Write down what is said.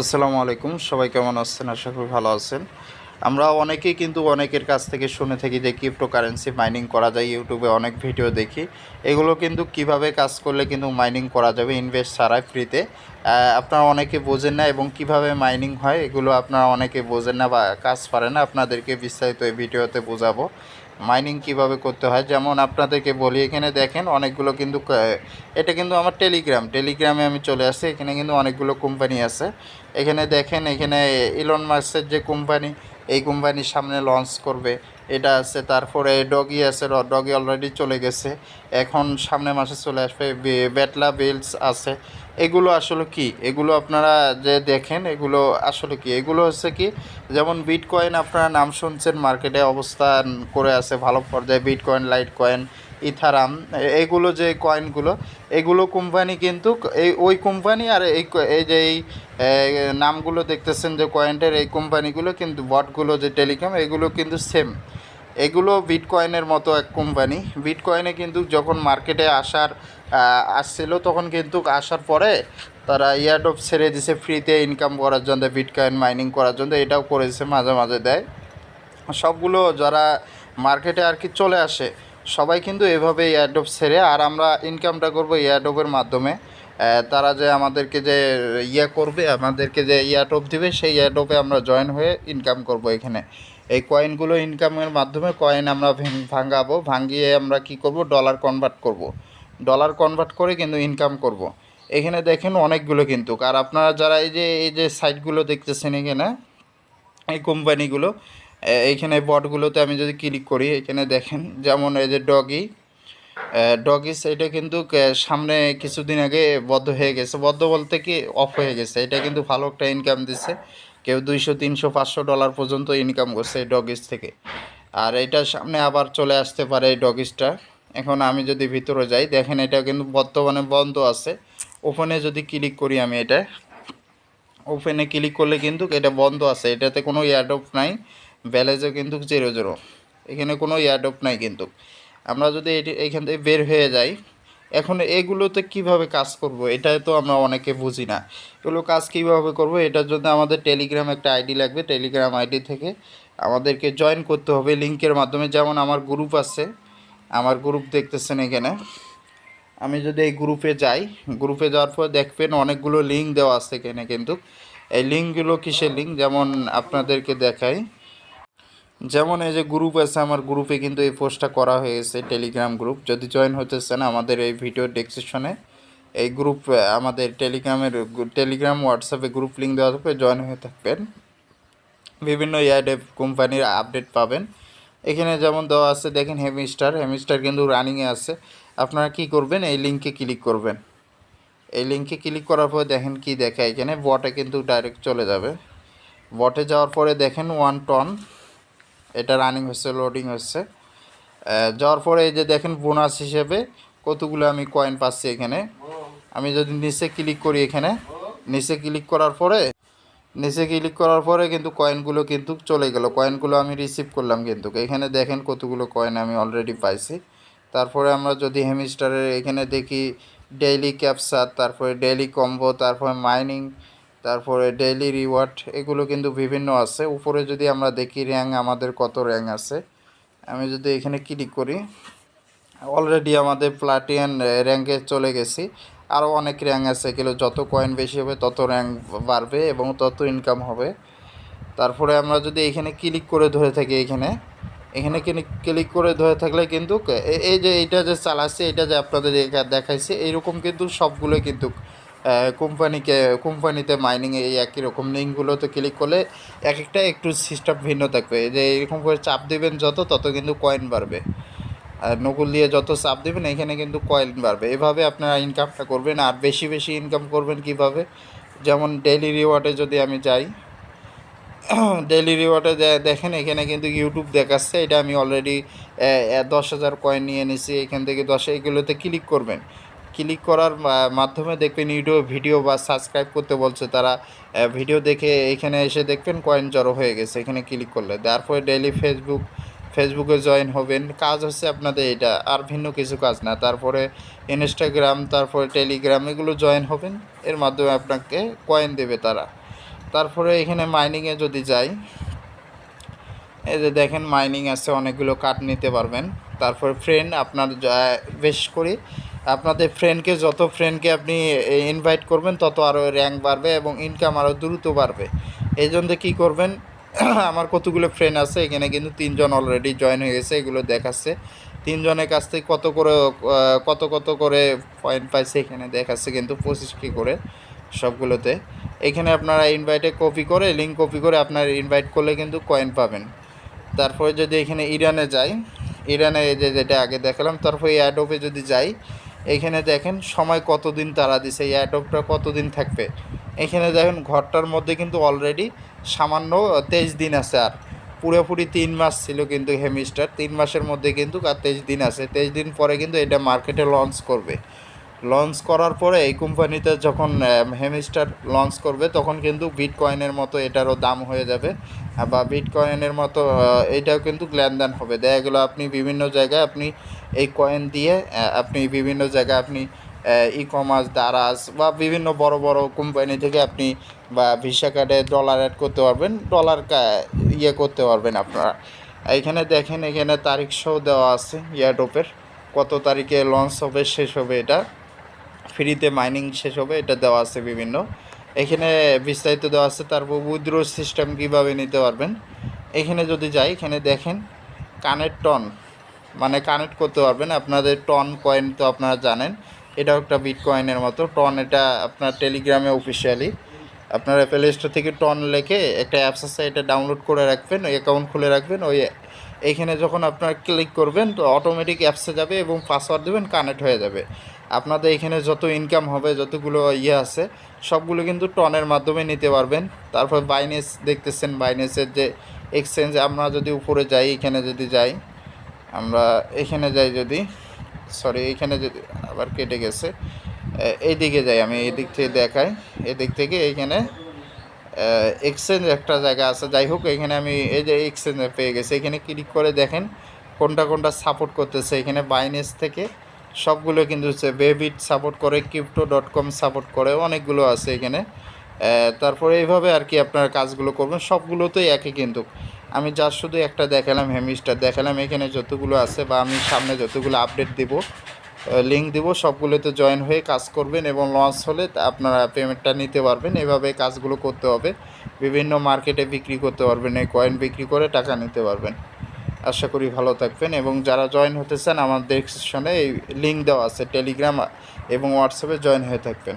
আসসালামু আলাইকুম। সবাই কেমন আছেন? আশা করি ভালো আছেন। আমরা অনেকেই কিন্তু অনেকের কাছ থেকে শুনে থাকি যে ক্রিপ্টোকারেন্সি মাইনিং করা যায়। ইউটিউবে অনেক ভিডিও দেখি। এগুলো কিন্তু কীভাবে কাজ করলে কিন্তু মাইনিং করা যাবে ইনভেস্ট ছাড়াই ফ্রিতে আপনারা অনেকে বোঝেন না এবং কীভাবে মাইনিং হয়? এগুলো আপনারা অনেকে বোঝেন না বা কাজ পারে না। আপনাদেরকে বিস্তারিত এই ভিডিওতে বোঝাবো। মাইনিং কীভাবে করতে হয়? যেমন আপনাদেরকে বলি, এখানে দেখেন অনেকগুলো কিন্তু এটা কিন্তু আমার টেলিগ্রাম টেলিগ্রামে আমি চলে আসি এখানে কিন্তু অনেকগুলো কোম্পানি আছে। এখানে দেখেন, এখানে ইলন মার্সের যে কোম্পানি এই কোম্পানির সামনে লঞ্চ করবে। এটা আছে, তারপরে ডগি আছে ডগি অলরেডি চলে গেছে। এখন সামনে মাসে চলে আসবে বেটলা বিলস আছে। এগুলো আসলে কি? এগুলো আপনারা যে দেখেন, এগুলো আসলে কি? এগুলো হচ্ছে কি, যেমন বিটকয়েন আপনারা নাম শুনছেন মার্কেটে অবস্থান করে আছে, ভালো পর্যায়ে বিটকয়েন লাইট কয়েন ইথারাম, এগুলো যে কয়েনগুলো এগুলো কোম্পানি কিন্তু এই, ওই কোম্পানি আর এই এই যে এই নামগুলো দেখতেছেন যে কয়েনটের এই কোম্পানিগুলো কিন্তু বটগুলো যে টেলিকম এগুলো কিন্তু সেম এগুলো বিটকয়েনের মতো এক কোম্পানি বিটকয়েনে কিন্তু যখন মার্কেটে আসার আসছিল, তখন কিন্তু আসার পরে তারা ইয়ারডপ ছেড়ে দিছে ফ্রিতে ইনকাম করার জন্য বিটকয়েন মাইনিং করার জন্য, এটাও করেছে, মাঝে মাঝে দেয়। সবগুলো যারা মার্কেটে আর কি চলে আসে সবাই কিন্তু এভাবে এয়ারডোপ ছেড়ে, আর আমরা ইনকামটা করব এয়ারডোপের মাধ্যমে। তারা যে আমাদেরকে যে ইয়ে করবে, আমাদেরকে যে এয়ারডোপ দিবে, সেই এয়ারডোপে আমরা জয়েন হয়ে ইনকাম করব এখানে। এই কয়েনগুলো ইনকামের মাধ্যমে কয়েন আমরা ভাঙাবো, ভাঙিয়ে আমরা কি করব? ডলার কনভার্ট করব। ডলার কনভার্ট করে কিন্তু ইনকাম করব। এখানে দেখেন অনেকগুলো কিন্তু। আর আপনারা যারা এই যে এই যে সাইটগুলো দেখতেছেন এখানে, এই কোম্পানিগুলো এইখানে বটগুলোতে আমি যদি ক্লিক করি, এখানে দেখেন, যেমন এই যে ডগি ডগিস এটা কিন্তু সামনে কিছুদিন আগে বদ্ধ হয়ে গেছে। বদ্ধ বলতে কি অফ হয়ে গেছে। এটা কিন্তু ভালো একটা ইনকাম দিছে। কেউ দুইশো, তিনশো, পাঁচশো ডলার পর্যন্ত ইনকাম করছে এই ডগিস থেকে। আর এটা সামনে আবার চলে আসতে পারে এই ডগিসটা এখন আমি যদি ভিতরে যাই, দেখেন এটা কিন্তু বর্তমানে বন্ধ আছে। ওপেনে যদি ক্লিক করি আমি এটা ওপেনে ক্লিক করলে কিন্তু এটা বন্ধ আছে। এটাতে কোনো এয়ারডপ নাই। ব্যালেন্সও কিন্তু জিরো জিরো। এখানে কোনো এয়ারডপ নাই কিন্তু। আমরা যদি এটি এখান থেকে বের হয়ে যাই, এখন এগুলোতে কীভাবে কাজ করব এটা তো আমরা অনেকে বুঝি না। এগুলো কাজ কীভাবে করব এটার জন্য আমাদের টেলিগ্রাম একটা আইডি লাগবে। টেলিগ্রাম আইডি থেকে আমাদেরকে জয়েন করতে হবে। লিঙ্কের মাধ্যমে যেমন আমার গ্রুপ আছে, আমার গ্রুপ দেখতেছেন এখানে। আমি যদি এই গ্রুপে যাই গ্রুপে যাওয়ার পর দেখবেন অনেকগুলো লিঙ্ক দেওয়া আছে এখানে কিন্তু। এই লিঙ্কগুলো কিসের লিঙ্ক যেমন আপনাদেরকে দেখাই। যেমন এই যে গ্রুপ আছে, আমার গ্রুপে কিন্তু এই পোস্টটা করা হয়েছে টেলিগ্রাম গ্রুপ যদি জয়েন হতে চান, আমাদের এই ভিডিও ডেসক্রিপশনে এই গ্রুপ আমাদের টেলিগ্রামের টেলিগ্রাম হোয়াটসঅ্যাপে গ্রুপ লিঙ্ক দেওয়া থাকবে জয়েন হয়ে থাকবেন। বিভিন্ন এয়ারডেভ কোম্পানির আপডেট পাবেন। এখানে যেমন দেওয়া আছে, দেখেন হেমিস্টার হেমিস্টার কিন্তু রানিংয়ে আছে। আপনারা কি করবেন, এই লিঙ্কে ক্লিক করবেন। এই লিঙ্কে ক্লিক করার পরে দেখেন কি দেখায় এখানে। বটে কিন্তু ডাইরেক্ট চলে যাবে। বটে যাওয়ার পরে দেখেন ওয়ান টন এটা রানিং হচ্ছে লোডিং হচ্ছে। যাওয়ার পরে এই যে দেখেন বোনাস হিসেবে কতগুলো আমি কয়েন পাচ্ছি এখানে। আমি যদি নিচে ক্লিক করি এখানে, নিচে ক্লিক করার পরে, নিচে ক্লিক করার পরে কিন্তু কয়েনগুলো কিন্তু চলে গেল। কয়েনগুলো আমি রিসিভ করলাম কিন্তু। এখানে দেখেন কতগুলো কয়েন আমি অলরেডি পাইছি। তারপরে আমরা যদি হেমিস্টারের এখানে দেখি ডেইলি ক্যাপচার তারপরে ডেইলি কম্বো তারপরে মাইনিং তারপরে ডেইলি রিওয়ার্ড এগুলো কিন্তু বিভিন্ন আছে। উপরে যদি আমরা দেখি র্যাঙ্ক আমাদের কত র্যাঙ্ক আছে। আমি যদি এখানে ক্লিক করি অলরেডি আমাদের প্লাটিয়ান র্যাঙ্কে চলে গেছি। আরও অনেক র্যাঙ্ক আছে এগুলো যত কয়েন বেশি হবে, তত র্যাঙ্ক বাড়বে এবং তত ইনকাম হবে। তারপরে আমরা যদি এখানে ক্লিক করে ধরে থাকি এখানে এখানে ক্লিক করে ধরে থাকলে কিন্তু এই যে এইটা যে চালাচ্ছে এটা যে আপনাদের দেখাইছে, এইরকম কিন্তু সবগুলো কিন্তু কোম্পানিকে, কোম্পানিতে মাইনিং এই একই রকম লিঙ্কগুলোতে ক্লিক করলে এক একটা একটু সিস্টেম ভিন্ন থাকবে। যে এরকম করে চাপ দেবেন যত, তত কিন্তু কয়েন বাড়বে। আর নকুল দিয়ে যত চাপ দেবেন, এখানে কিন্তু কয়েন বাড়বে। এভাবে আপনারা ইনকামটা করবেন। আর বেশি বেশি ইনকাম করবেন কীভাবে? যেমন ডেইলি রিওয়ার্ডে যদি আমি যাই ডেইলি রিওয়ার্ডে দেখেন এখানে কিন্তু ইউটিউব দেখাচ্ছে। এটা আমি অলরেডি দশ হাজার কয়েন নিয়ে নিছি। এখান থেকে দশ, এগুলোতে ক্লিক করবেন। ক্লিক করার মাধ্যমে দেখবেন ইউটিউব ভিডিও বা সাবস্ক্রাইব করতে বলছে তারা। ভিডিও দেখে এখানে এসে দেখবেন কয়েন জড়ো হয়ে গেছে, এখানে ক্লিক করলে। তারপরে ডেইলি ফেসবুক ফেসবুকে জয়েন হবেন। কাজ হচ্ছে আপনাদের এটা, আর ভিন্ন কিছু কাজ না। তারপরে ইনস্টাগ্রাম তারপরে টেলিগ্রাম এগুলো জয়েন হবেন। এর মাধ্যমে আপনাকে কয়েন দেবে তারা। তারপরে এখানে মাইনিংয়ে যদি যাই, এই যে দেখেন মাইনিং আছে, অনেকগুলো কার্ড নিতে পারবেন। তারপর ফ্রেন্ড আপনার বেশ করে আপনাদের ফ্রেন্ডকে যত ফ্রেন্ডকে আপনি ইনভাইট করবেন, তত আরও র্যাঙ্ক বাড়বে এবং ইনকাম আরও দ্রুত বাড়বে। এই জন্য কী করবেন? আমার কতগুলো ফ্রেন্ড আছে, এখানে কিন্তু তিনজন অলরেডি জয়েন হয়ে গেছে, এগুলো দেখাচ্ছে। তিনজনের কাছ থেকে কত করে কত কত করে পয়েন্ট পাইছে, এখানে দেখাচ্ছে কিন্তু পঁচিশ পঁচিশটি করে সবগুলোতে। এখানে আপনারা ইনভাইটে কপি করে লিঙ্ক কপি করে আপনার ইনভাইট করলে কিন্তু কয়েন পাবেন। তারপরে যদি এখানে ইরানে যাই ইরানে যে যেটা আগে দেখালাম, তারপরে এই অ্যাডোপে যদি যাই এখানে দেখেন সময় কতদিন তারা দিছে, এই অ্যাডপটা কতদিন থাকবে। এখানে দেখেন ঘরটার মধ্যে কিন্তু অলরেডি সামান্য তেইশ দিন আছে আর। পুরোপুরি তিন মাস ছিল কিন্তু হেমিস্টার তিন মাসের মধ্যে কিন্তু আর তেইশ দিন আছে। তেইশ দিন পরে কিন্তু এটা মার্কেটে লঞ্চ করবে। লঞ্চ করার পরে এই কোম্পানিতে যখন হেমিস্টার লঞ্চ করবে, তখন কিন্তু বিটকয়েনের মতো এটারও দাম হয়ে যাবে। বা বিটকয়েনের মতো এটাও কিন্তু লেনদেন হবে। দেখা গেলো আপনি বিভিন্ন জায়গায় আপনি এই কয়েন দিয়ে আপনি বিভিন্ন জায়গায় আপনি ই কমার্স দারাজ বা বিভিন্ন বড় বড় কোম্পানি থেকে আপনি, বা ভিসা কার্ডে ডলার অ্যাড করতে পারবেন। ডলার ইয়ে করতে পারবেন আপনারা। এখানে দেখেন, এখানে তারিখ সহ দেওয়া আছে ইয়ারডোপের। কত তারিখে লঞ্চ হবে, শেষ হবে এটা। ফ্রিতে মাইনিং শেষ হবে, এটা দেওয়া আছে বিভিন্ন। এখানে বিস্তারিত দেওয়া আছে তারপর উইথড্র সিস্টেম কীভাবে নিতে পারবেন। এখানে যদি যাই, এখানে দেখেন, কানেক্ট টন মানে কানেক্ট করতে পারবেন। আপনাদের টন কয়েন তো আপনারা জানেন, এটাও একটা বিট কয়েনের মতো। টন এটা আপনার টেলিগ্রামে অফিসিয়ালি আপনারা প্লে স্টোর থেকে টন লেখে একটা অ্যাপস আছে, এটা ডাউনলোড করে রাখবেন, ওই অ্যাকাউন্ট খুলে রাখবেন, ওই এইখানে যখন আপনার ক্লিক করবেন, তো অটোমেটিক অ্যাপসে যাবে এবং পাসওয়ার্ড দেবেন কানেক্ট হয়ে যাবে। আপনাদের এখানে যত ইনকাম হবে, যতগুলো ইয়ে আছে, সবগুলো কিন্তু টনের মাধ্যমে নিতে পারবেন। তারপর বাইনেস দেখতেছেন বাইনেসের যে এক্সচেঞ্জ আমরা যদি উপরে যাই, এখানে যদি যাই, আমরা এখানে যাই যদি সরি এখানে যদি আবার কেটে গেছে, এ- এইদিকে যাই আমি এই দিক থেকে দেখাই, এদিক থেকে এইখানে এক্সচেঞ্জ একটা জায়গা আছে। যাই হোক, এখানে আমি এই যে এক্সচেঞ্জ পেয়ে গেছি। এখানে ক্লিক করে দেখেন, কোনটা কোনটা সাপোর্ট করতেছে। এখানে বাইনেস থেকে সবগুলো কিন্তু হচ্ছে বেবিট সাপোর্ট করে ক্রিপ্টো ডট কম সাপোর্ট করে, অনেকগুলো আছে এখানে। তারপরে এইভাবে আর কি আপনার কাজগুলো করবেন, সবগুলোতেই একই কিন্তু। আমি যা শুধু একটা দেখালাম হেমিস্টার দেখালাম এখানে যতগুলো আছে বা আমি সামনে যতগুলো আপডেট দিব লিঙ্ক দিব, সবগুলোতে জয়েন হয়ে কাজ করবেন এবং লঞ্চ হলে আপনারা পেমেন্টটা নিতে পারবেন। এভাবে কাজগুলো করতে হবে। বিভিন্ন মার্কেটে বিক্রি করতে পারবেন, এই কয়েন বিক্রি করে টাকা নিতে পারবেন। আশা করি ভালো থাকবেন এবং যারা জয়েন হতে চান আমার ডেসক্রিপশনে এই লিঙ্ক দেওয়া আছে টেলিগ্রাম এবং হোয়াটসঅ্যাপে জয়েন হয়ে থাকবেন।